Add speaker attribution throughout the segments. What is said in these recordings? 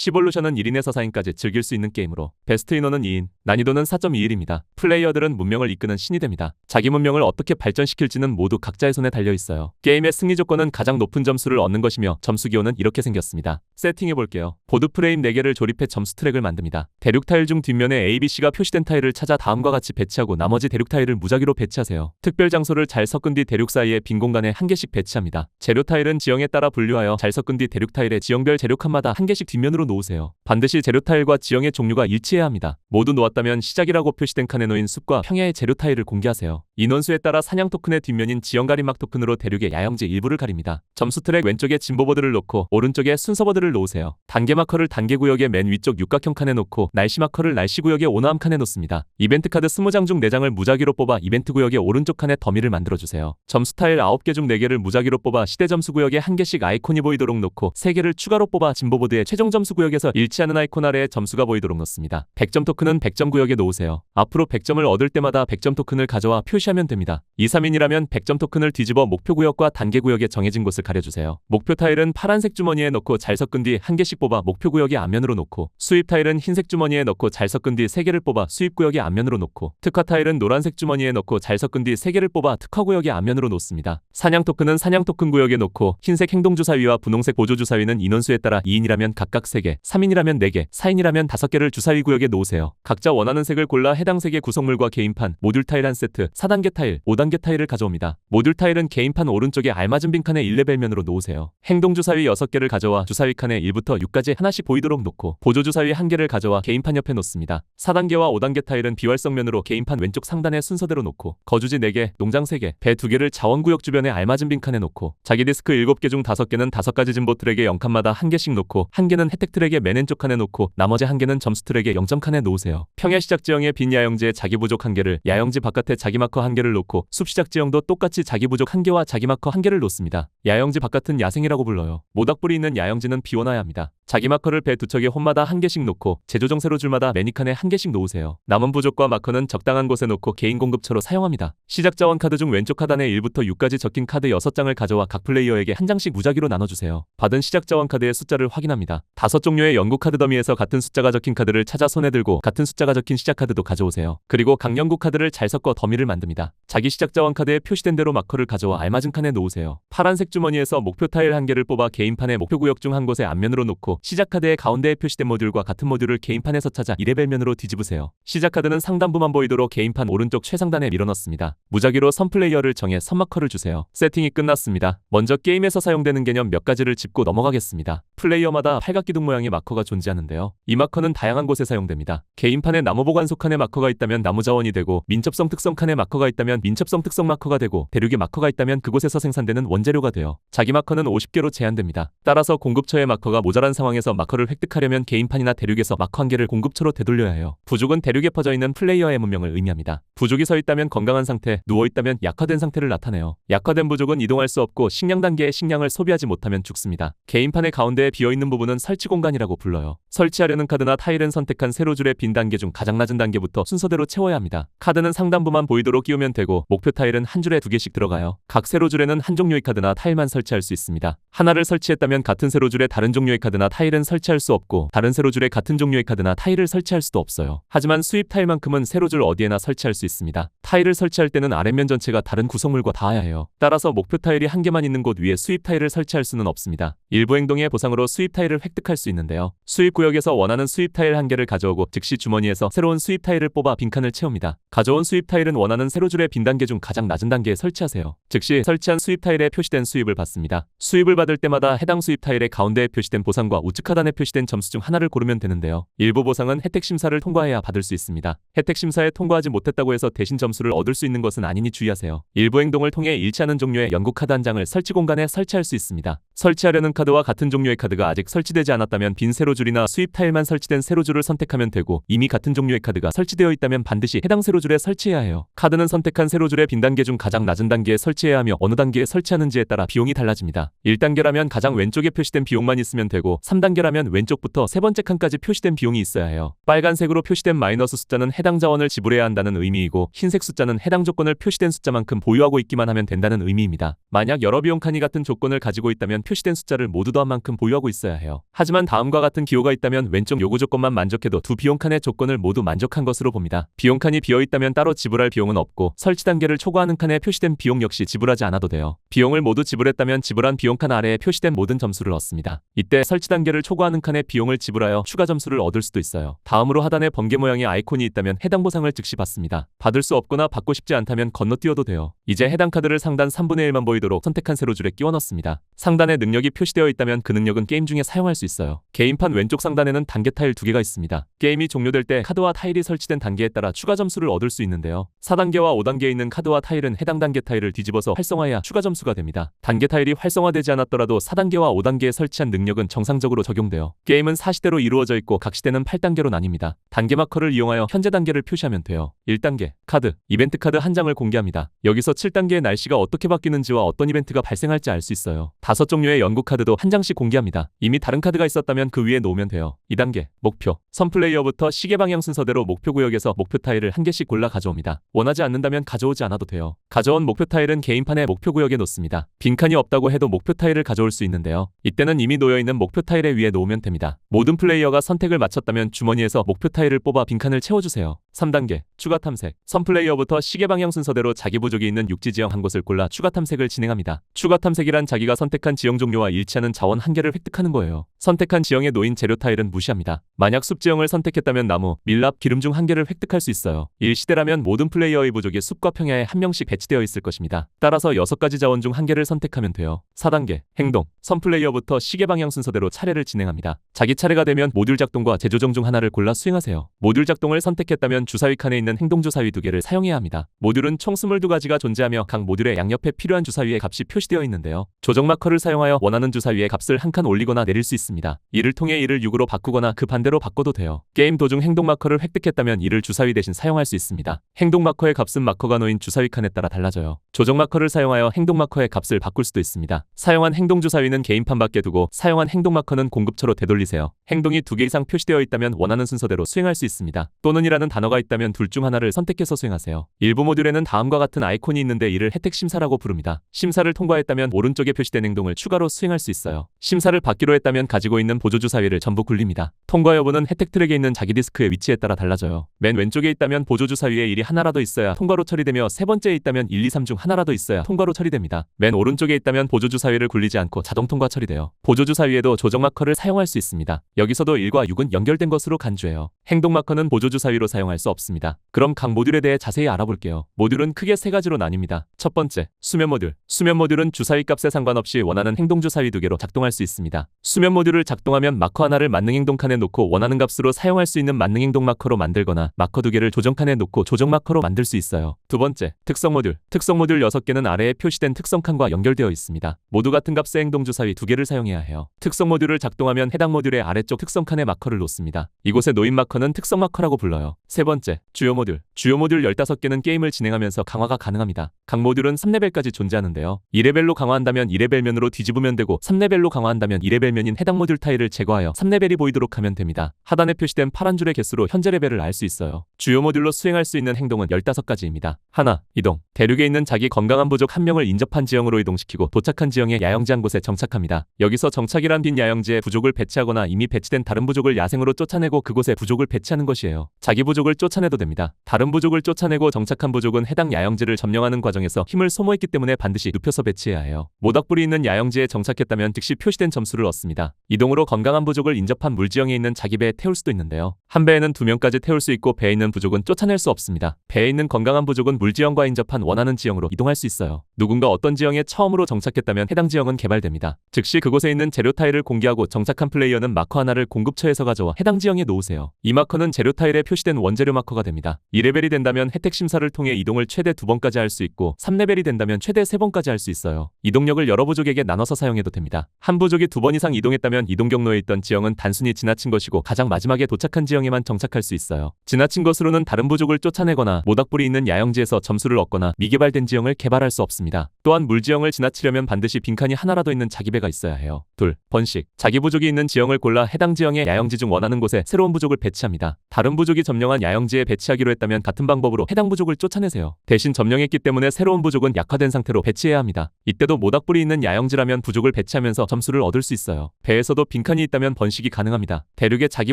Speaker 1: 시볼루션은 1인에서 4인까지 즐길 수 있는 게임으로 베스트 인원은 2인, 난이도는 4.21입니다. 플레이어들은 문명을 이끄는 신이 됩니다. 자기 문명을 어떻게 발전시킬지는 모두 각자의 손에 달려 있어요. 게임의 승리 조건은 가장 높은 점수를 얻는 것이며 점수 기호는 이렇게 생겼습니다. 세팅해 볼게요. 보드 프레임 4개를 조립해 점수 트랙을 만듭니다. 대륙 타일 중 뒷면에 ABC가 표시된 타일을 찾아 다음과 같이 배치하고 나머지 대륙 타일을 무작위로 배치하세요. 특별 장소를 잘 섞은 뒤 대륙 사이에 빈 공간에 한 개씩 배치합니다. 재료 타일은 지형에 따라 분류하여 잘 섞은 뒤 대륙 타일에 지형별 재료 칸마다 한 개씩 뒷면으로 놓으세요. 반드시 재료 타일과 지형의 종류가 일치해야 합니다. 모두 놓았다면 시작이라고 표시된 칸에 놓인 숲과 평야의 재료 타일을 공개하세요. 인원수에 따라 사냥 토큰의 뒷면인 지형 가림막 토큰으로 대륙의 야영지 일부를 가립니다. 점수 트랙 왼쪽에 진보버드를 놓고 오른쪽에 순서버드를 놓으세요. 단계 마커를 단계 구역의 맨 위쪽 육각형 칸에 놓고 날씨 마커를 날씨 구역의 오너함 칸에 놓습니다. 이벤트 카드 20장 중 4장을 무작위로 뽑아 이벤트 구역의 오른쪽 칸에 더미를 만들어주세요. 점수 타일 9개 중 4개를 무작위로 뽑아 시대 점수 구역에 한 개씩 아이콘이 보이도록 놓고 3개를 추가로 뽑아 진보보드의 최종 점수 구역에서 일치하는 아이콘 아래에 점수가 보이도록 놓습니다. 100점 토큰은 100점 구역에 놓으세요. 앞으로 100점을 얻을 때마다 100점 토큰을 가져와 표시 하면 됩니다. 2, 3인이라면 100점 토큰을 뒤집어 목표 구역과 단계 구역에 정해진 곳을 가려주세요. 목표 타일은 파란색 주머니에 넣고 잘 섞은 뒤 한 개씩 뽑아 목표 구역의 앞면으로 놓고 수입 타일은 흰색 주머니에 넣고 잘 섞은 뒤 3개를 뽑아 수입 구역의 앞면으로 놓고 특화 타일은 노란색 주머니에 넣고 잘 섞은 뒤 3개를 뽑아 특화 구역의 앞면으로 놓습니다. 사냥 토큰은 사냥 토큰 구역에 놓고 흰색 행동주사위와 분홍색 보조주사위는 인원수에 따라 2인이라면 각각 3개, 3인이라면 4개, 4인이라면 5개를 주사위 구역에 놓으세요. 각자 원하는 색을 골라 해당 색의 구성물과 개인판, 모듈 타일 한 세트, 4단 계 타일, 5단계 타일을 가져옵니다. 모듈 타일은 개인판 오른쪽에 알맞은 빈칸에 1레벨면으로 놓으세요. 행동 주사위 6개를 가져와 주사위 칸에 1부터 6까지 하나씩 보이도록 놓고 보조 주사위 1개를 가져와 개인판 옆에 놓습니다. 4단계와 5단계 타일은 비활성면으로 개인판 왼쪽 상단에 순서대로 놓고 거주지 4개, 농장 3개, 배 2개를 자원구역 주변에 알맞은 빈칸에 놓고 자기 디스크 7개 중 5개는 5가지 진보 트랙에 0칸마다 한 개씩 놓고 한 개는 혜택 트랙의 맨 왼쪽 칸에 놓고 나머지 한 개는 점수 트랙의 0점 칸에 놓으세요. 평야 시작 지형에 빈 야영지에 자기 부족 한 개를 야영지 바깥에 자기 마커 한 개를 놓고 숲 시작 지형도 똑같이 자기 부족 한 개와 자기 마커 한 개를 놓습니다. 야영지 바깥은 야생이라고 불러요. 모닥불이 있는 야영지는 비워놔야 합니다. 자기 마커를 배 두 척에 홈마다 한 개씩 놓고 제조정 세로 줄마다 매니칸에 한 개씩 놓으세요. 남은 부족과 마커는 적당한 곳에 놓고 개인 공급처로 사용합니다. 시작 자원 카드 중 왼쪽 하단에 1부터 6까지 적힌 카드 6장을 가져와 각 플레이어에게 한 장씩 무작위로 나눠주세요. 받은 시작 자원 카드의 숫자를 확인합니다. 다섯 종류의 연구 카드 더미에서 같은 숫자가 적힌 카드를 찾아 손에 들고 같은 숫자가 적힌 시작 카드도 가져오세요. 그리고 각 연구 카드를 잘 섞어 더미를 만듭니다. 자기 시작 자원 카드에 표시된 대로 마커를 가져와 알맞은 칸에 놓으세요. 파란색 주머니에서 목표 타일 한 개를 뽑아 개인판의 목표 구역 중 한 곳에 앞면으로 놓고 시작 카드의 가운데에 표시된 모듈과 같은 모듈을 개인판에서 찾아 2레벨면으로 뒤집으세요. 시작 카드는 상단부만 보이도록 개인판 오른쪽 최상단에 밀어넣습니다. 무작위로 선 플레이어를 정해 선 마커를 주세요. 세팅이 끝났습니다. 먼저 게임에서 사용되는 개념 몇 가지를 짚고 넘어가겠습니다. 플레이어마다 팔각기둥 모양의 마커가 존재하는데요. 이 마커는 다양한 곳에 사용됩니다. 개인판에 나무 보관소 칸에 마커가 있다면 나무 자원이 되고 민첩성 특성 칸에 마커가 있다면 민첩성 특성 마커가 되고 대륙에 마커가 있다면 그곳에서 생산되는 원재료가 돼요. 자기 마커는 50개로 제한됩니다. 따라서 공급처의 마커가 모자란 상황에서 마커를 획득하려면 개인판이나 대륙에서 마커 한 개를 공급처로 되돌려야 해요. 부족은 대륙에 퍼져 있는 플레이어의 문명을 의미합니다. 부족이 서 있다면 건강한 상태, 누워 있다면 약화된 상태를 나타내요. 약화된 부족은 이동할 수 없고 식량 단계의 식량을 소비하지 못하면 죽습니다. 개인판의 가운데에 비어 있는 부분은 설치 공간이라고 불러요. 설치하려는 카드나 타일은 선택한 세로 줄의 빈 단계 중 가장 낮은 단계부터 순서대로 채워야 합니다. 카드는 상단부만 보이도록 끼우면 되고 목표 타일은 한 줄에 두 개씩 들어가요. 각 세로 줄에는 한 종류의 카드나 타일만 설치할 수 있습니다. 하나를 설치했다면 같은 세로 줄에 다른 종류의 카드나 타일은 설치할 수 없고 다른 세로 줄에 같은 종류의 카드나 타일을 설치할 수도 없어요. 하지만 수입 타일만큼은 세로 줄 어디에나 설치할 수 있습니다. 타일을 설치할 때는 아랫면 전체가 다른 구성물과 닿아야 해요. 따라서 목표 타일이 한 개만 있는 곳 위에 수입 타일을 설치할 수는 없습니다. 일부 행동의 보상으로 수입 타일을 획득할 수 있는데요. 수입 구역에서 원하는 수입 타일 한 개를 가져오고 즉시 주머니에서 새로운 수입 타일을 뽑아 빈칸을 채웁니다. 가져온 수입 타일은 원하는 세로 줄의 빈 단계 중 가장 낮은 단계에 설치하세요. 즉시 설치한 수입 타일에 표시된 수입을 받습니다. 수입을 받을 때마다 해당 수입 타일의 가운데에 표시된 보상과 우측 하단에 표시된 점수 중 하나를 고르면 되는데요. 일부 보상은 혜택 심사를 통과해야 받을 수 있습니다. 혜택 심사에 통과하지 못했다고 해서 대신 점수를 얻을 수 있는 것은 아니니 주의하세요. 일부 행동을 통해 일치하는 종류의 연구 카드 한 장을 설치 공간에 설치할 수 있습니다. 설치하려는 카드와 같은 종류의 카드가 아직 설치되지 않았다면 빈 세로줄이나 수입 타일만 설치된 세로줄을 선택하면 되고 이미 같은 종류의 카드가 설치되어 있다면 반드시 해당 세로줄에 설치해야 해요. 카드는 선택한 세로줄의 빈 단계 중 가장 낮은 단계에 설치해야 하며 어느 단계에 설치하는지에 따라 비용이 달라집니다. 1단계라면 가장 왼쪽에 표시된 비용만 있으면 되고 3단계라면 왼쪽부터 세 번째 칸까지 표시된 비용이 있어야 해요. 빨간색으로 표시된 마이너스 숫자는 해당 자원을 지불해야 한다는 의미이고 흰색 숫자는 해당 조건을 표시된 숫자만큼 보유하고 있기만 하면 된다는 의미입니다. 만약 여러 비용 칸이 같은 조건을 가지고 있다면 표시된 숫자를 모두 더한 만큼 보유하고 있어야 해요. 하지만 다음과 같은 기호가 있다면 왼쪽 요구 조건만 만족해도 두 비용 칸의 조건을 모두 만족한 것으로 봅니다. 비용 칸이 비어 있다면 따로 지불할 비용은 없고 설치 단계를 초과하는 칸에 표시된 비용 역시 지불하지 않아도 돼요. 비용을 모두 지불했다면 지불한 비용 칸 아래에 표시된 모든 점수를 얻습니다. 이때 설치 단계를 초과하는 칸에 비용을 지불하여 추가 점수를 얻을 수도 있어요. 다음으로 하단에 번개 모양의 아이콘이 있다면 해당 보상을 즉시 받습니다. 받을 수 없거나 받고 싶지 않다면 건너뛰어도 돼요. 이제 해당 카드를 상단 3분의 1만 보이도록 선택한 세로줄에 끼워 넣습니다. 상단에 능력이 표시되어 있다면 그 능력은 게임 중에 사용할 수 있어요. 게임판 왼쪽 상단에는 단계 타일 두 개가 있습니다. 게임이 종료될 때 카드와 타일이 설치된 단계에 따라 추가 점수를 얻을 수 있는데요. 4단계와 5단계에 있는 카드와 타일은 해당 단계 타일을 뒤집어서 활성화해야 추가 점수가 됩니다. 단계 타일이 활성화되지 않았더라도 4단계와 5단계에 설치한 능력은 정상적으로 적용돼요. 게임은 4시대로 이루어져 있고 각 시대는 8단계로 나뉩니다. 단계 마커를 이용하여 현재 단계를 표시하면 돼요. 1단계 카드 이벤트 카드 한 장을 공개합니다. 여기서 7단계의 날씨가 어떻게 바뀌는지와 어떤 이벤트가 발생할지 알 수 있어요. 다섯 종 류의 연구 카드도 한 장씩 공개합니다. 이미 다른 카드가 있었다면 그 위에 놓으면 돼요. 2단계 목표 선 플레이어부터 시계 방향 순서대로 목표 구역에서 목표 타일을 한 개씩 골라 가져옵니다. 원하지 않는다면 가져오지 않아도 돼요. 가져온 목표 타일은 개인판의 목표 구역에 놓습니다. 빈칸이 없다고 해도 목표 타일을 가져올 수 있는데요. 이때는 이미 놓여 있는 목표 타일에 위에 놓으면 됩니다. 모든 플레이어가 선택을 마쳤다면 주머니에서 목표 타일을 뽑아 빈칸을 채워주세요. 3단계 추가 탐색 선 플레이어부터 시계 방향 순서대로 자기 부족이 있는 육지 지형 한 곳을 골라 추가 탐색을 진행합니다. 추가 탐색이란 자기가 선택한 지형 종류와 일치하는 자원 한 개를 획득하는 거예요. 선택한 지형에 놓인 재료 타일은 무시합니다. 만약 숲 지형을 선택했다면 나무, 밀랍, 기름 중 한 개를 획득할 수 있어요. 일시대라면 모든 플레이어의 부족이 숲과 평야에 한 명씩 배치되어 있을 것입니다. 따라서 6가지 자원 중 한 개를 선택하면 돼요. 4단계 행동 선 플레이어부터 시계 방향 순서대로 차례를 진행합니다. 자기 차례가 되면 모듈 작동과 재조정 중 하나를 골라 수행하세요. 모듈 작동을 선택했다면 주사위 칸에 있는 행동 주사위 두 개를 사용해야 합니다. 모듈은 총 22가지가 존재하며 각 모듈의 양옆에 필요한 주사위의 값이 표시되어 있는데요. 조정 마커를 사용 하여 원하는 주사위의 값을 한 칸 올리거나 내릴 수 있습니다. 이를 통해 이를 6으로 바꾸거나 그 반대로 바꿔도 돼요. 게임 도중 행동 마커를 획득했다면 이를 주사위 대신 사용할 수 있습니다. 행동 마커의 값은 마커가 놓인 주사위 칸에 따라 달라져요. 조정 마커를 사용하여 행동 마커의 값을 바꿀 수도 있습니다. 사용한 행동 주사위는 게임판 밖에 두고 사용한 행동 마커는 공급처로 되돌리세요. 행동이 두 개 이상 표시되어 있다면 원하는 순서대로 수행할 수 있습니다. 또는이라는 단어가 있다면 둘 중 하나를 선택해서 수행하세요. 일부 모듈에는 다음과 같은 아이콘이 있는데 이를 혜택 심사라고 부릅니다. 심사를 통과했다면 오른쪽에 표시된 행동을 추가 로 수행할 수 있어요. 심사를 받기로 했다면 가지고 있는 보조 주 사위를 전부 굴립니다. 통과 여부는 혜택 트랙에 있는 자기 디스크의 위치에 따라 달라져요. 맨 왼쪽에 있다면 보조 주 사위에 일이 하나라도 있어야 통과로 처리되며 세 번째에 있다면 1, 2, 3 중 하나라도 있어야 통과로 처리됩니다. 맨 오른쪽에 있다면 보조 주 사위를 굴리지 않고 자동 통과 처리돼요. 보조 주 사위에도 조정 마커를 사용할 수 있습니다. 여기서도 1과 6은 연결된 것으로 간주해요. 행동 마커는 보조 주 사위로 사용할 수 없습니다. 그럼 각 모듈에 대해 자세히 알아볼게요. 모듈은 크게 세 가지로 나뉩니다. 첫 번째, 수면 모듈. 수면 모듈은 주사위 값에 상관없이 원하는 행동 주사위 두 개로 작동할 수 있습니다. 수면 모듈을 작동하면 마커 하나를 만능 행동 칸에 놓고 원하는 값으로 사용할 수 있는 만능 행동 마커로 만들거나 마커 두 개를 조정 칸에 놓고 조정 마커로 만들 수 있어요. 두 번째, 특성 모듈. 특성 모듈 6개는 아래에 표시된 특성 칸과 연결되어 있습니다. 모두 같은 값의 행동 주사위 두 개를 사용해야 해요. 특성 모듈을 작동하면 해당 모듈의 아래쪽 특성 칸에 마커를 놓습니다. 이곳에 놓인 마커는 특성 마커라고 불러요. 세 번째, 주요 모듈. 주요 모듈 15개는 게임을 진행하면서 강화가 가능합니다. 각 모듈은 3레벨까지 존재하는데요. 2레벨로 강화한다면 2레벨면으로 뒤집 으면 되고 3레벨로 강화한다면 2레벨면인 해당 모듈 타일을 제거하여 3레벨이 보이도록 하면 됩니다. 하단에 표시된 파란 줄의 개수로 현재 레벨을 알 수 있어요. 주요 모듈로 수행할 수 있는 행동은 15가지입니다. 하나, 이동. 대륙에 있는 자기 건강한 부족 한 명을 인접한 지형으로 이동시키고 도착한 지형의 야영지 한 곳에 정착합니다. 여기서 정착이란 빈 야영지에 부족을 배치하거나 이미 배치된 다른 부족을 야생으로 쫓아내고 그곳에 부족을 배치하는 것이에요. 자기 부족을 쫓아내도 됩니다. 다른 부족을 쫓아내고 정착한 부족은 해당 야영지를 점령하는 과정에서 힘을 소모했기 때문에 반드시 눕혀서 배치해야 해요. 모닥불이 있는 야영지 에 정착했다면 즉시 표시된 점수를 얻습니다. 이동으로 건강한 부족을 인접한 물지형에 있는 자기 배에 태울 수도 있는데요. 한 배에는 두 명까지 태울 수 있고 배에 있는 부족은 쫓아낼 수 없습니다. 배에 있는 건강한 부족은 물지형과 인접한 원하는 지형으로 이동할 수 있어요. 누군가 어떤 지형에 처음으로 정착했다면 해당 지형은 개발됩니다. 즉시 그곳에 있는 재료 타일을 공개하고 정착한 플레이어는 마커 하나를 공급처에서 가져와 해당 지형에 놓으세요. 이 마커는 재료 타일에 표시된 원재료 마커가 됩니다. 2레벨이 된다면 혜택 심사를 통해 이동을 최대 두 번까지 할 수 있고 3레벨이 된다면 최대 세 번까지 할 수 있어요. 이동력을 여러 부족에게 나눠서 사용해도 됩니다. 한 부족이 두 번 이상 이동했다면 이동 경로에 있던 지형은 단순히 지나친 것이고 가장 마지막에 도착한 지형에만 정착할 수 있어요. 지나친 것으로는 다른 부족을 쫓아내거나 모닥불이 있는 야영지에서 점수를 얻거나 미개발된 지형을 개발할 수 없습니다. 또한 물지형을 지나치려면 반드시 빈칸이 하나라도 있는 자기 배가 있어야 해요. 둘, 번식. 자기 부족이 있는 지형을 골라 해당 지형의 야영지 중 원하는 곳에 새로운 부족을 배치합니다. 다른 부족이 점령한 야영지에 배치하기로 했다면 같은 방법으로 해당 부족을 쫓아내세요. 대신 점령했기 때문에 새로운 부족은 약화된 상태로 배치해야 합니다. 이때도 모닥불이 있는 야영 다용질 하면 부족을 배치하면서 점수를 얻을 수 있어요. 배에서도 빈칸이 있다면 번식이 가능합니다. 대륙에 자기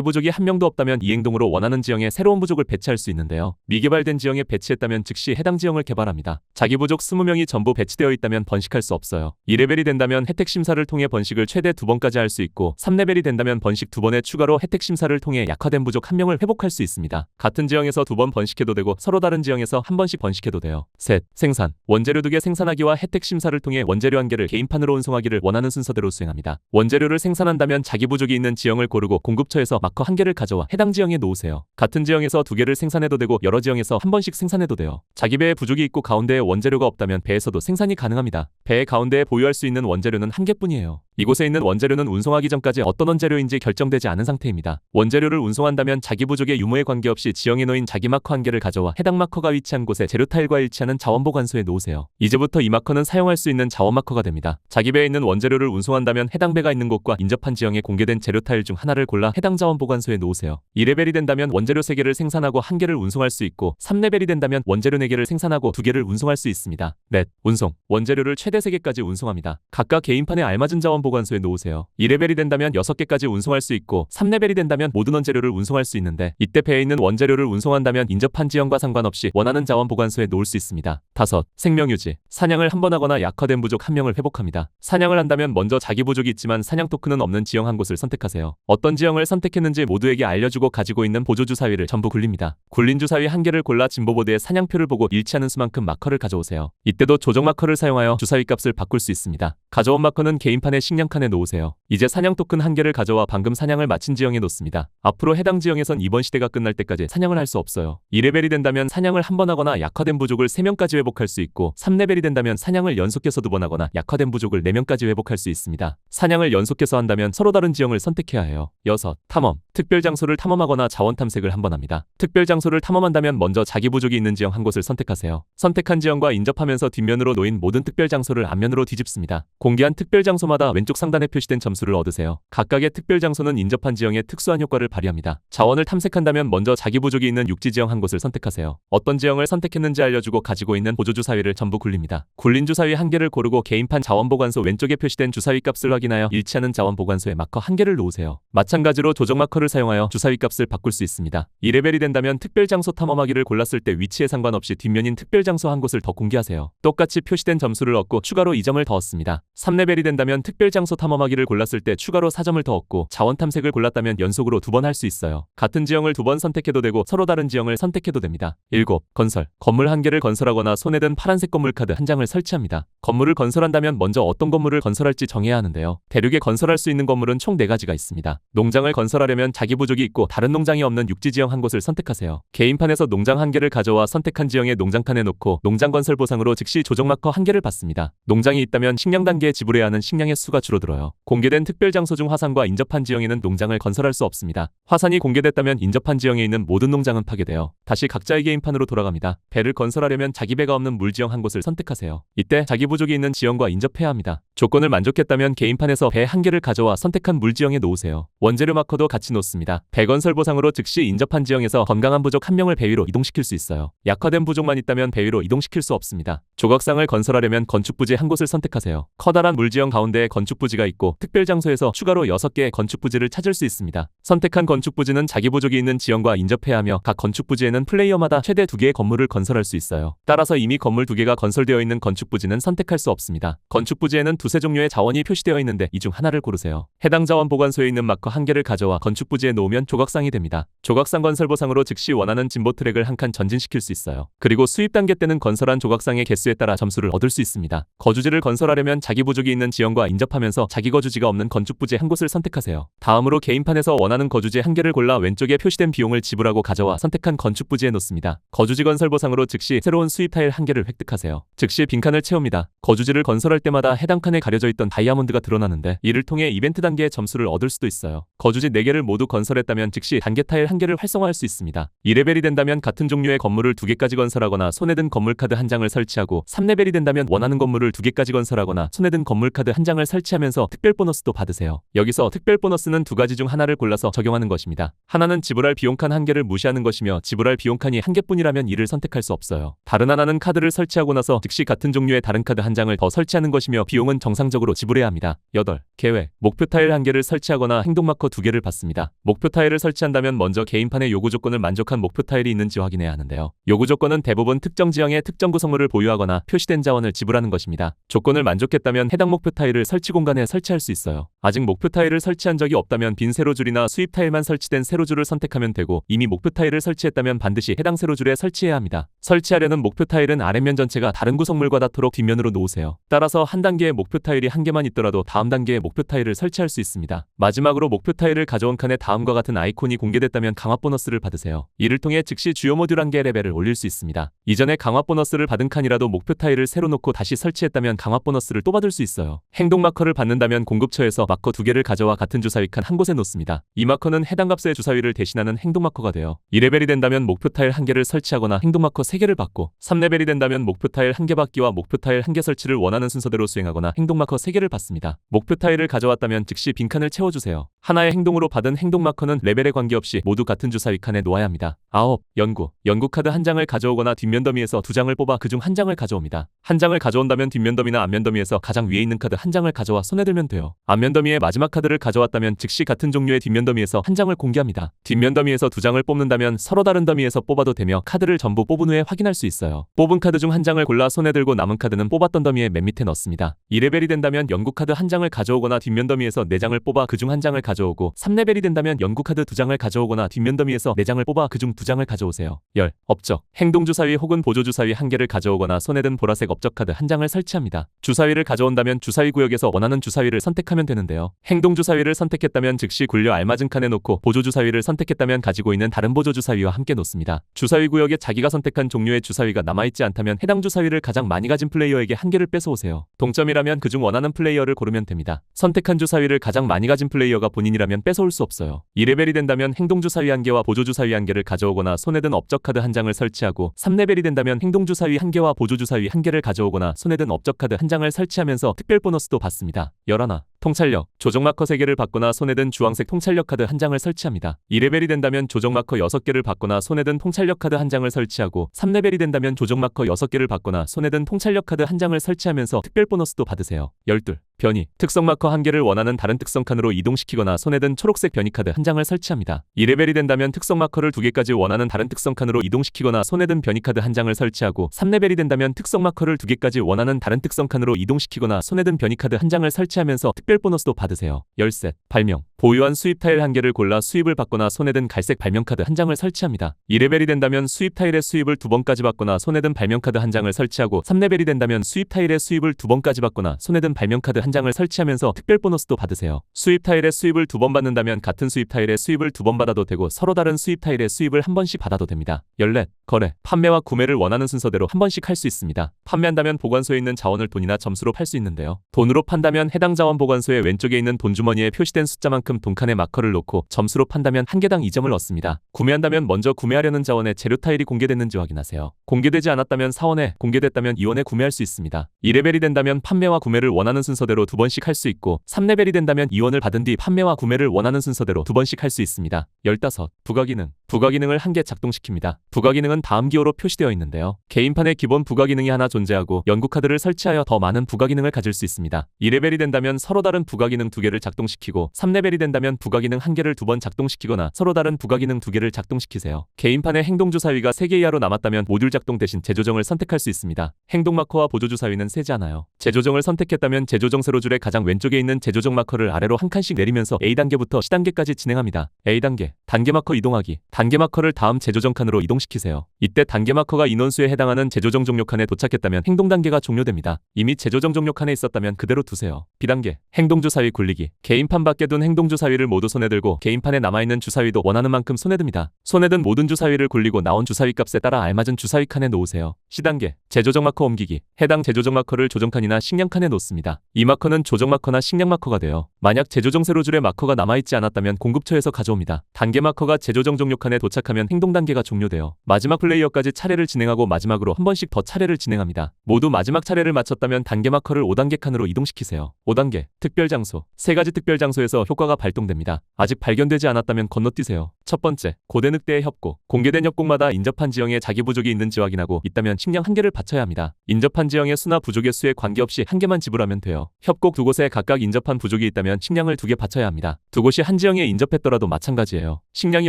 Speaker 1: 부족이 한 명도 없다면 이 행동으로 원하는 지형에 새로운 부족을 배치할 수 있는데요. 미개발된 지형에 배치했다면 즉시 해당 지형을 개발합니다. 자기 부족 20명이 전부 배치되어 있다면 번식할 수 없어요. 2레벨이 된다면 혜택 심사를 통해 번식을 최대 두 번까지 할 수 있고 3레벨이 된다면 번식 두 번에 추가로 혜택 심사를 통해 약화된 부족 한 명을 회복할 수 있습니다. 같은 지형에서 두번 번식해도 되고 서로 다른 지형에서 한 번씩 번식해도 돼요. 셋. 생산. 원재료 두 개 생산하기와 혜택 심사를 통해 원재료 한 개를 개인판으로 운송하기를 원하는 순서대로 수행합니다. 원재료를 생산한다면 자기 부족이 있는 지형을 고르고 공급처에서 마커 한 개를 가져와 해당 지형에 놓으세요. 같은 지형에서 두 개를 생산해도 되고 여러 지형에서 한 번씩 생산해도 돼요. 자기 배에 부족이 있고 가운데에 원재료가 없다면 배에서도 생산이 가능합니다. 배의 가운데에 보유할 수 있는 원재료는 한 개뿐이에요. 이곳에 있는 원재료는 운송하기 전까지 어떤 원재료인지 결정되지 않은 상태입니다. 원재료를 운송한다면 자기 부족의 유무에 관계없이 지형에 놓인 자기 마커 한 개를 가져와 해당 마커가 위치한 곳에 재료 타일과 일치하는 자원보관소에 놓으세요. 이제부터 이 마커는 사용할 수 있는 자원 마커가 됩니다. 자기 배에 있는 원재료를 운송한다면 해당 배가 있는 곳과 인접한 지형에 공개된 재료 타일 중 하나를 골라 해당 자원보관소에 놓으세요. 2레벨이 된다면 원재료 3개를 생산하고 1개를 운송할 수 있고 3레벨이 된다면 원재료 4개를 생산하고 2개를 운송할 수 있습니다. 넷. 운송. 원재료를 최대 3개까지 운송합니다. 각각 개인판에 알맞은 자원 보관소에 놓으세요. 2레벨이 된다면 6개까지 운송할 수 있고 3레벨이 된다면 모든 원재료를 운송할 수 있는데 이때 배에 있는 원재료를 운송한다면 인접한 지형과 상관없이 원하는 자원 보관소에 놓을 수 있습니다. 다섯. 생명유지. 사냥을 한 번 하거나 약화된 부족 한 명을 회복합니다. 사냥을 한다면 먼저 자기 부족이 있지만 사냥 토큰은 없는 지형 한 곳을 선택하세요. 어떤 지형을 선택했는지 모두에게 알려주고 가지고 있는 보조 주 사위를 전부 굴립니다. 굴린 주사위 한 개를 골라 진보보드에 사냥표를 보고 일치하는 수만큼 마커를 가져오세요. 이때도 조정 마커를 사용하여 주사위 값을 바꿀 수 있습니다. 가져온 마커는 개인판의 식량칸에 놓으세요. 이제 사냥 토큰 한 개를 가져와 방금 사냥을 마친 지형에 놓습니다. 앞으로 해당 지형에선 이번 시대가 끝날 때까지 사냥을 할 수 없어요. 2레벨이 된다면 사냥을 한 번 하거나 약화된 부족을 3명까지 회복할 수 있고 3레벨이 된다면 사냥을 연속해서 두 번 하거나 약화된 부족을 4명까지 회복할 수 있습니다. 사냥을 연속해서 한다면 서로 다른 지형을 선택해야 해요. 6. 탐험. 특별 장소를 탐험하거나 자원 탐색을 한번 합니다. 특별 장소를 탐험한다면 먼저 자기 부족이 있는 지형 한 곳을 선택하세요. 선택한 지형과 인접하면서 뒷면으로 놓인 모든 특별 장소를 앞면으로 뒤집습니다. 공개한 특별 장소마다 왼쪽 상단에 표시된 점수를 얻으세요. 각각의 특별 장소는 인접한 지형에 특수한 효과를 발휘합니다. 자원을 탐색한다면 먼저 자기 부족이 있는 육지 지형 한 곳을 선택하세요. 어떤 지형을 선택했는지 알려주고 가지고 있는 보조 주 사위를 전부 굴립니다. 굴린 주사위 한 개를 고르고 개인판 자원 보관소 왼쪽에 표시된 주사위 값을 확인하여 일치하는 자원 보관소에 마커 한 개를 놓으세요. 마찬가지로 조정 마커를 사용하여 주사위 값을 바꿀 수 있습니다. 2레벨이 된다면 특별 장소 탐험하기를 골랐을 때 위치에 상관없이 뒷면인 특별 장소 한 곳을 더 공개하세요. 똑같이 표시된 점수를 얻고 추가로 2점을 더 얻습니다. 3레벨이 된다면 특별 장소 탐험하기를 골랐을 때 추가로 4점을 더 얻고 자원 탐색을 골랐다면 연속으로 두 번 할 수 있어요. 같은 지형을 두 번 선택해도 되고 서로 다른 지형을 선택해도 됩니다. 7. 건설. 건물 한 개를 건설하거나 손에 든 파란색 건물 카드 한 장을 설치합니다. 건물을 건설한다면 먼저 어떤 건물을 건설할지 정해야 하는데요. 대륙에 건설할 수 있는 건물은 총 4가지가 있습니다. 농장을 건설하려면 자기 부족이 있고 다른 농장이 없는 육지 지형 한 곳을 선택하세요. 개인판에서 농장 한 개를 가져와 선택한 지형에 농장칸에 놓고 농장 건설 보상으로 즉시 조정 마커 한 개를 받습니다. 농장이 있다면 식량 단계에 지불해야 하는 식량의 수가 줄어들어요. 공개된 특별 장소 중 화산과 인접한 지형에는 농장을 건설할 수 없습니다. 화산이 공개됐다면 인접한 지형에 있는 모든 농장은 파괴되어 다시 각자의 개인판으로 돌아갑니다. 배를 건설하려면 자기 배가 없는 물지형 한 곳을 선택하세요. 이때 자기 부족이 있는 지형과 인접해야 합니다. 조건을 만족했다면 개인판에서 배 한 개를 가져와 선택한 물지형에 놓으세요. 원재료 마커도 같이 놓습니다. 배 건설 보상으로 즉시 인접한 지형에서 건강한 부족 한 명을 배 위로 이동시킬 수 있어요. 약화된 부족만 있다면 배 위로 이동시킬 수 없습니다. 조각상을 건설하려면 건축부지 한 곳을 선택하세요. 커다란 물지형 가운데에 건축부지가 있고 특별 장소에서 추가로 6개의 건축부지를 찾을 수 있습니다. 선택한 건축부지는 자기 부족이 있는 지형과 인접해야 하며 각 건축부지에는 플레이어마다 최대 2개의 건물을 건설할 수 있어요. 따라서 이미 건물 2개가 건설되어 있는 건축부지는 선택할 수 없습니다. 건축부지에는 두세 종류의 자원이 표시되어 있는데 이 중 하나를 고르세요. 해당 자원 보관소에 있는 마커 한 개를 가져와 건축 부지에 놓으면 조각상이 됩니다. 조각상 건설 보상으로 즉시 원하는 진보 트랙을 한 칸 전진시킬 수 있어요. 그리고 수입 단계 때는 건설한 조각상의 개수에 따라 점수를 얻을 수 있습니다. 거주지를 건설하려면 자기 부족이 있는 지형과 인접하면서 자기 거주지가 없는 건축 부지 한 곳을 선택하세요. 다음으로 개인판에서 원하는 거주지 한 개를 골라 왼쪽에 표시된 비용을 지불하고 가져와 선택한 건축 부지에 놓습니다. 거주지 건설 보상으로 즉시 새로운 수입 타일 한 개를 획득하세요. 즉시 빈칸을 채웁니다. 거주지를 건설할 때마다 해당 칸에 가려져 있던 다이아몬드가 드러나는데 이를 통해 이벤트 단계의 점수를 얻을 수도 있어요. 거주지 4개를 모두 모두 건설했다면 즉시 단계 타일 한 개를 활성화할 수 있습니다. 2레벨이 된다면 같은 종류의 건물을 두 개까지 건설하거나 손에 든 건물 카드 한 장을 설치하고 3레벨이 된다면 원하는 건물을 두 개까지 건설하거나 손에 든 건물 카드 한 장을 설치하면서 특별 보너스도 받으세요. 여기서 특별 보너스는 두 가지 중 하나를 골라서 적용하는 것입니다. 하나는 지불할 비용 칸 한 개를 무시하는 것이며 지불할 비용 칸이 한 개뿐이라면 이를 선택할 수 없어요. 다른 하나는 카드를 설치하고 나서 즉시 같은 종류의 다른 카드 한 장을 더 설치하는 것이며 비용은 정상적으로 지불해야 합니다. 8. 계획. 목표 타일 한 개를 설치하거나 행동 마커 두 개를 받습니다. 목표 타일을 설치한다면 먼저 게임판의 요구 조건을 만족한 목표 타일이 있는지 확인해야 하는데요. 요구 조건은 대부분 특정 지형의 특정 구성물을 보유하거나 표시된 자원을 지불하는 것입니다. 조건을 만족했다면 해당 목표 타일을 설치 공간에 설치할 수 있어요. 아직 목표 타일을 설치한 적이 없다면 빈 세로줄이나 수입 타일만 설치된 세로줄을 선택하면 되고 이미 목표 타일을 설치했다면 반드시 해당 세로줄에 설치해야 합니다. 설치하려는 목표 타일은 아랫면 전체가 다른 구성물과 닿도록 뒷면으로 놓으세요. 따라서 한 단계의 목표 타일이 한 개만 있더라도 다음 단계의 목표 타일을 설치할 수 있습니다. 마지막으로 목표 타일을 가져온 칸에 다음과 같은 아이콘이 공개됐다면 강화 보너스를 받으세요. 이를 통해 즉시 주요 모듈 한 개 레벨을 올릴 수 있습니다. 이전에 강화 보너스를 받은 칸이라도 목표 타일을 새로 놓고 다시 설치했다면 강화 보너스를 또 받을 수 있어요. 행동 마커를 받는다면 공급처에서 마커 두 개를 가져와 같은 주사위 칸 한 곳에 놓습니다. 이 마커는 해당 값의 주사위를 대신하는 행동 마커가 돼요. 2레벨이 된다면 목표 타일 한 개를 설치하거나 행동 마커 3개를 받고 3레벨이 된다면 목표 타일 한 개 받기와 목표 타일 한 개 설치를 원하는 순서대로 수행하거나 행동 마커 3개를 받습니다. 목표 타일을 가져왔다면 즉시 빈칸을 채워주세요. 하나의 행동으로 받은 행동 마커는 레벨에 관계없이 모두 같은 주사위 칸에 놓아야 합니다. 9. 연구. 연구 카드 한 장을 가져오거나 뒷면 더미에서 두 장을 뽑아 그중 한 장을 가져옵니다. 한 장을 가져온다면 뒷면 더미나 앞면 더미에서 가장 위에 있는 카드 한 장을 가져와 손에 들면 돼요. 앞면 더미의 마지막 카드를 가져왔다면 즉시 같은 종류의 뒷면 더미에서 한 장을 공개합니다. 뒷면 더미에서 두 장을 뽑는다면 서로 다른 더미에서 뽑아도 되며 카드를 전부 뽑은 후에 확인할 수 있어요. 뽑은 카드 중 한 장을 골라 손에 들고 남은 카드는 뽑았던 더미의 맨 밑에 넣습니다. 2레벨이 된다면 연구 카드 한 장을 가져오거나 뒷면 더미에서 네 장을 뽑아 그중 한 장을 가져오고 3레벨이 된다면 연구 카드 두 장을 가져오거나 뒷면 더미에서 네 장을 뽑아 그중두 장을 가져오세요. 열. 업적. 행동 주사위 혹은 보조 주사위 한 개를 가져오거나 손에 든 보라색 업적 카드 한 장을 설치합니다. 주사위를 가져온다면 주사위 구역에서 원하는 주사위를 선택하면 되는데요. 행동 주사위를 선택했다면 즉시 굴려 알맞은 칸에 놓고 보조 주사위를 선택했다면 가지고 있는 다른 보조 주사위와 함께 놓습니다. 주사위 구역에 자기가 선택한 종류의 주사위가 남아있지 않다면 해당 주사위를 가장 많이 가진 플레이어에게 한 개를 뺏어오세요. 동점이라면 그중 원하는 플레이어를 고르면 됩니다. 선택한 주사위를 가장 많이 가진 플레이어가 본인이라면 뺏어올 수 없어요. 2레벨이 된다면 행동 주사위 한 개와 보조 주사위 한 개를 가져오거나 손에 든 업적 카드 한 장을 설치하고 3레벨이 된다면 행동 주사위 한 개와 보조 주사위 한 개를 가져오거나 손에 든 업적 카드 한 장을 설치하면서 특별 보너스도 받습니다. 11. 통찰력, 조정 마커 3개를 받거나 손에 든 주황색 통찰력 카드 한 장을 설치합니다. 2레벨이 된다면 조정 마커 6개를 받거나 손에 든 통찰력 카드 한 장을 설치하고 3레벨이 된다면 조정 마커 6개를 받거나 손에 든 통찰력 카드 한 장을 설치하면서 특별 보너스도 받으세요. 12. 변이, 특성 마커 한 개를 원하는 다른 특성 칸으로 이동시키거나 손에 든 초록색 변이 카드 한 장을 설치합니다. 2레벨이 된다면 특성 마커를 두 개까지 원하는 다른 특성 칸으로 이동시키거나 손에 든 변이 카드 한 장을 설치하고 3레벨이 된다면 특성 마커를 두 개까지 원하는 다른 특성 칸으로 이동시키거나 손에 든 변이 카드 한 장을 설치하면서 특별 보너스도 받으세요. 열셋, 발명. 보유한 수입 타일 한 개를 골라 수입을 받거나 손에 든 갈색 발명 카드 한 장을 설치합니다. 2레벨이 된다면 수입 타일의 수입을 두 번까지 받거나 손에 든 발명 카드 한 장을 설치하고 3레벨이 된다면 수입 타일의 수입을 두 번까지 받거나 손에 든 발명 카드 한 장을 설치하면서 특별 보너스도 받으세요. 수입 타일의 수입을 두 번 받는다면 같은 수입 타일의 수입을 두 번 받아도 되고 서로 다른 수입 타일의 수입을 한 번씩 받아도 됩니다. 14. 거래. 판매와 구매를 원하는 순서대로 한 번씩 할 수 있습니다. 판매한다면 보관소에 있는 자원을 돈이나 점수로 팔 수 있는데요. 돈으로 판다면 해당 자원 보관소의 왼쪽에 있는 돈 주머니에 표시된 숫자만큼 돈칸에 마커를 놓고 점수로 판다면 한 개당 2점을 얻습니다. 구매한다면 먼저 구매하려는 자원의 재료 타일이 공개됐는지 확인하세요. 공개되지 않았다면 사원에, 공개됐다면 이원에 구매할 수 있습니다. 2레벨이 된다면 판매와 구매를 원하는 순서대로 두 번씩 할 수 있고 3레벨이 된다면 이원을 받은 뒤 판매와 구매를 원하는 순서대로 두 번씩 할 수 있습니다. 15. 부가 기능. 부가 기능을 한 개 작동시킵니다. 부가 기능은 다음 기호로 표시되어 있는데요. 개인판에 기본 부가 기능이 하나 존재하고 연구 카드를 설치하여 더 많은 부가 기능을 가질 수 있습니다. 2레벨이 된다면 서로 다른 부가 기능 두 개를 작동시키고 3레벨이 된다면 부가 기능 한 개를 두 번 작동시키거나 서로 다른 부가 기능 두 개를 작동시키세요. 개인판에 행동 주사위가 3개 이하로 남았다면 모듈 작동 대신 재조정을 선택할 수 있습니다. 행동 마커와 보조 주사위는 세지 않아요. 재조정을 선택했다면 재조정 세로 줄의 가장 왼쪽에 있는 재조정 마커를 아래로 한 칸씩 내리면서 A단계부터 C단계까지 진행합니다. A단계, 단계 마커 이동하기, 단계 마커를 다음 재조정 칸으로 이동시키세요. 이때 단계 마커가 인원수에 해당하는 재조정 종료 칸에 도착했다면 행동 단계가 종료됩니다. 이미 재조정 종료 칸에 있었다면 그대로 두세요. B단계 행동 주사위 굴리기 개인판 밖에 둔 행동 주사위를 모두 손에 들고 개인판에 남아있는 주사위도 원하는 만큼 손에 듭니다. 손에 든 모든 주사위를 굴리고 나온 주사위 값에 따라 알맞은 주사위 칸에 놓으세요. C단계 재조정 마커 옮기기 해당 재조정 마커를 조정 칸이나 식량 칸에 놓습니다. 이 마커는 조정 마커나 식량 마커가 돼요. 만약 재조정 세로줄에 마커가 남아있지 않았다면 공급처에서 가져옵니다. 단계 마커가 재조정 종료 칸에 도착하면 행동 단계가 종료돼요. 마지막 플레이어까지 차례를 진행하고 마지막으로 한 번씩 더 차례를 진행합니다. 모두 마지막 차례를 마쳤다면 단계 마커를 5단계 칸으로 이동시키세요. 5단계 특별 장소 세 가지 특별 장소에서 효과가 발동됩니다. 아직 발견되지 않았다면 건너뛰세요. 첫 번째 고대 늑대의 협곡 공개된 협곡마다 인접한 지형에 자기 부족이 있는지 확인하고 있다면 식량 한 개를 바쳐야 합니다. 인접한 지형의 수나 부족의 수에 관계없이 한 개만 지불하면 돼요. 협곡 두 곳에 각각 인접한 부족이 있다면 식량을 두개 바쳐야 합니다. 두 곳이 한 지형에 인접했더라도 마찬가지예요. 식량이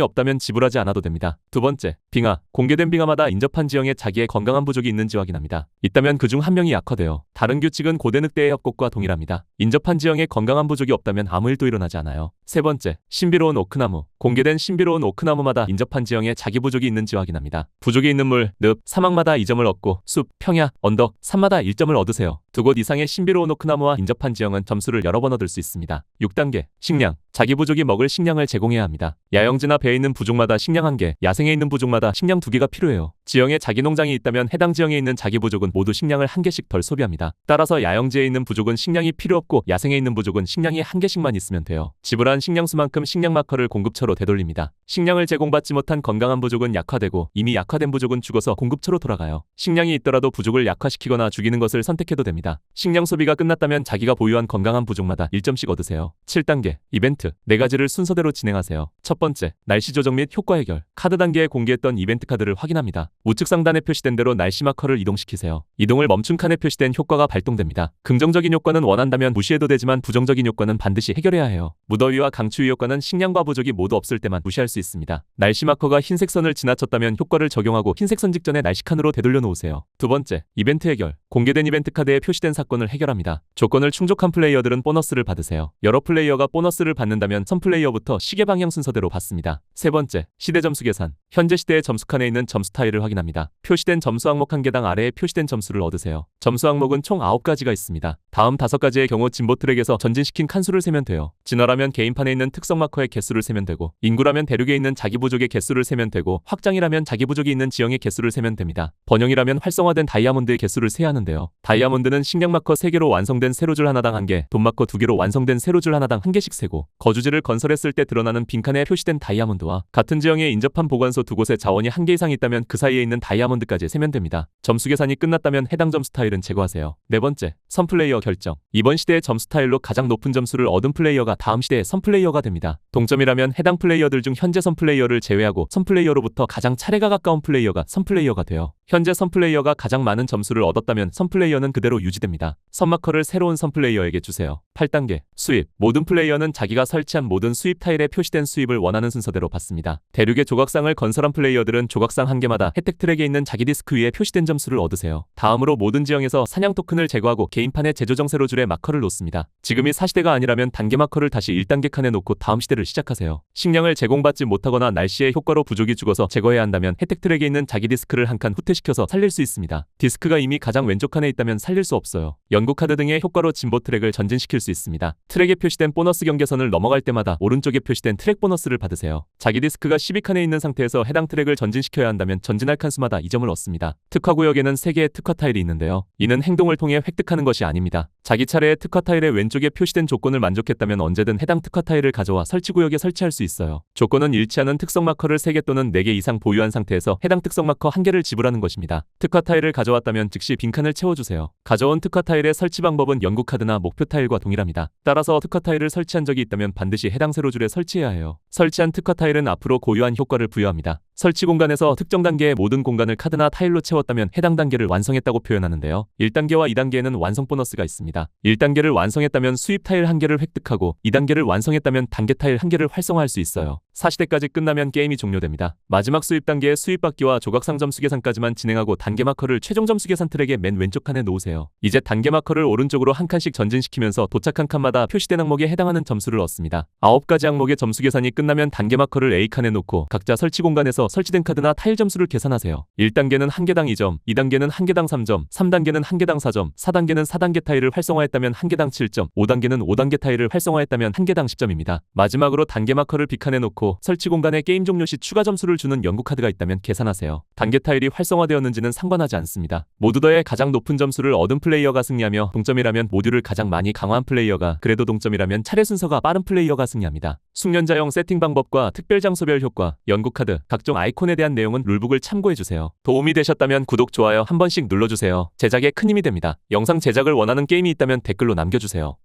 Speaker 1: 없다면 지불하지 않아도 됩니다. 두 번째, 빙하. 공개된 빙하마다 인접한 지형에 자기의 건강한 부족이 있는지 확인합니다. 있다면 그중 한 명이 약화돼요. 다른 규칙은 고대 늑대의 협곡과 동일합니다. 인접한 지형에 건강한 부족이 없다면 아무 일도 일어나지 않아요. 세 번째, 신비로운 오크나무. 공개된 신비로운 오크나무마다 인접한 지형에 자기 부족이 있는지 확인합니다. 부족이 있는 물, 늪, 사막마다 2점을 얻고 숲, 평야, 언덕, 산마다 1점을 얻으세요. 두 곳 이상의 신비로운 오크나무와 인접한 지형은 점수를 여러 번 얻을 수 있습니다. 6단계, 식량. 자기 부족이 먹을 식량을 제공해야 합니다. 야영지나 배에 있는 부족마다 식량 1개, 야생에 있는 부족마다 식량 2개가 필요해요. 지형에 자기 농장이 있다면 해당 지형에 있는 자기 부족은 모두 식량을 1개씩 덜 소비합니다. 따라서 야영지에 있는 부족은 식량이 필요 없고 야생에 있는 부족은 식량이 1개씩만 있으면 돼요. 지불한 식량수만큼 식량 마커를 공급처로 되돌립니다. 식량을 제공받지 못한 건강한 부족은 약화되고 이미 약화된 부족은 죽어서 공급처로 돌아가요. 식량이 있더라도 부족을 약화시키거나 죽이는 것을 선택해도 됩니다. 식량 소비가 끝났다면 자기가 보유한 건강한 부족마다 1점씩 얻으세요. 7단계 이벤트 네 가지를 순서대로 진행하세요. 첫 번째 날씨 조정 및 효과 해결 카드 단계에 공개했던 이벤트 카드를 확인합니다. 우측 상단에 표시된 대로 날씨 마커를 이동시키세요. 이동을 멈춘 칸에 표시된 효과가 발동됩니다. 긍정적인 효과는 원한다면 무시해도 되지만 부정적인 효과는 반드시 해결해야 해요. 무더위와 강추위 효과는 식량과 부족이 모두 없을 때만 무시할 수 있습니다. 날씨 마커가 흰색 선을 지나쳤다면 효과를 적용하고 흰색 선 직전에 날씨 칸으로 되돌려 놓으세요. 두 번째, 이벤트 해결. 공개된 이벤트 카드에 표시된 사건을 해결합니다. 조건을 충족한 플레이어들은 보너스를 받으세요. 여러 플레이어가 보너스를 받는다면 선 플레이어부터 시계 방향 순서대로 받습니다. 세 번째, 시대 점수 계산. 현재 시대의 점수 칸에 있는 점수 타일을 확인 합니다. 표시된 점수 항목 한 개당 아래에 표시된 점수를 얻으세요. 점수 항목은 총 9가지가 있습니다. 다음 5가지의 경우 진보 트랙에서 전진시킨 칸수를 세면 돼요. 진화라면 개인판에 있는 특성 마커의 개수를 세면 되고 인구라면 대륙에 있는 자기 부족의 개수를 세면 되고 확장이라면 자기 부족이 있는 지형의 개수를 세면 됩니다. 번영이라면 활성화된 다이아몬드의 개수를 세야 하는데요. 다이아몬드는 식량 마커 3개로 완성된 세로줄 하나당 1개, 돈 마커 2개로 완성된 세로줄 하나당 1개씩 세고 거주지를 건설했을 때 드러나는 빈칸에 표시된 다이아몬드와 같은 지형에 인접한 보관소 두 곳에 자원이 한개 이상 있다면 그 사이에 있는 다이아몬드까지 세면 됩니다. 점수 계산이 끝났다면 해당 점수 타일은 제거하세요. 네 번째, 선 플레이어 결정. 이번 시대의 점수 타일로 가장 높은 점수를 얻은 플레이어가 다음 시대의 선 플레이어가 됩니다. 동점이라면 해당 플레이어들 중 현재 선 플레이어를 제외하고 선 플레이어로부터 가장 차례가 가까운 플레이어가 선 플레이어가 돼요. 현재 선 플레이어가 가장 많은 점수를 얻었다면 선 플레이어는 그대로 유지됩니다. 선 마커를 새로운 선 플레이어에게 주세요. 8단계 수입 모든 플레이어는 자기가 설치한 모든 수입 타일에 표시된 수입을 원하는 순서대로 받습니다. 대륙의 조각상을 건설한 플레이어들은 조각상 한 개마다 혜택 트랙에 있는 자기 디스크 위에 표시된 점수를 얻으세요. 다음으로 모든 지형에서 사냥 토큰을 제거하고 개인판에 제조정 세로 줄에 마커를 놓습니다. 지금이 4시대가 아니라면 단계 마커를 다시 1단계 칸에 놓고 다음 시대를 시작하세요. 식량을 제공받지 못하거나 날씨의 효과로 부족이 죽어서 제거해야 한다면 혜택 트랙에 있는 자기 디스크를 한 칸 후퇴시켜서 살릴 수 있습니다. 디스크가 이미 가장 왼쪽 칸에 있다면 살릴 수 없어요. 연구 카드 등의 효과로 진보 트랙을 전진시킬 수 있습니다. 트랙에 표시된 보너스 경계선을 넘어갈 때마다 오른쪽에 표시된 트랙 보너스를 받으세요. 자기 디스크가 12칸에 있는 상태에서 해당 트랙을 전진시켜야 한다면 전진할 칸수마다 2점을 얻습니다. 특화 구역에는 3개의 특화 타일이 있는데요. 이는 행동을 통해 획득하는 것이 아닙니다. 자기 차례에 특화 타일의 왼쪽에 표시된 조건을 만족했다면 언제든 해당 특화 타일을 가져와 설치 구역에 설치할 수 있어요. 조건은 일치하는 특성 마커를 3개 또는 4개 이상 보유한 상태에서 해당 특성 마커 1개를 지불하는 것입니다. 특화 타일을 가져왔다면 즉시 빈칸을 채워주세요. 가져온 특화 타일의 설치 방법은 연구 카드나 목표 타일과 동일합니다. 따라서 특화 타일을 설치한 적이 있다면 반드시 해당 세로줄에 설치해야 해요. 설치한 특화 타일은 앞으로 고유한 효과를 부여합니다. 설치 공간에서 특정 단계의 모든 공간을 카드나 타일로 채웠다면 해당 단계를 완성했다고 표현하는데요. 1단계와 2단계에는 완성 보너스가 있습니다. 1단계를 완성했다면 수입 타일 1개를 획득하고 2단계를 완성했다면 단계 타일 1개를 활성화할 수 있어요. 4시대까지 끝나면 게임이 종료됩니다. 마지막 수입 단계의 수입 받기와 조각 상 점 수 계산까지만 진행하고 단계 마커를 최종 점수 계산 트랙의 맨 왼쪽 칸에 놓으세요. 이제 단계 마커를 오른쪽으로 한 칸씩 전진시키면서 도착한 칸마다 표시된 항목에 해당하는 점수를 얻습니다. 9가지 항목의 점수 계산이 끝나면 단계 마커를 A칸에 놓고 각자 설치 공간에서 설치된 카드나 타일 점수를 계산하세요. 1단계는 한 개당 2점, 2단계는 한 개당 3점, 3단계는 한 개당 4점, 4단계는 4단계 타일을 활성화했다면 한 개당 7점, 5단계는 5단계 타일을 활성화했다면 한 개당 10점입니다. 마지막으로 단계 마커를 B칸에 놓고 설치 공간에 게임 종료 시 추가 점수를 주는 연구 카드가 있다면 계산하세요. 단계 타일이 활성화되었는지는 상관하지 않습니다. 모두더의 가장 높은 점수를 얻은 플레이어가 승리하며 동점이라면 모듈을 가장 많이 강화한 플레이어가 그래도 동점이라면 차례 순서가 빠른 플레이어가 승리합니다. 숙련자용 세팅 방법과 특별 장소별 효과, 연구 카드, 각종 아이콘에 대한 내용은 룰북을 참고해 주세요. 도움이 되셨다면 구독, 좋아요 한 번씩 눌러주세요. 제작에 큰 힘이 됩니다. 영상 제작을 원하는 게임이 있다면 댓글로 남겨주세요.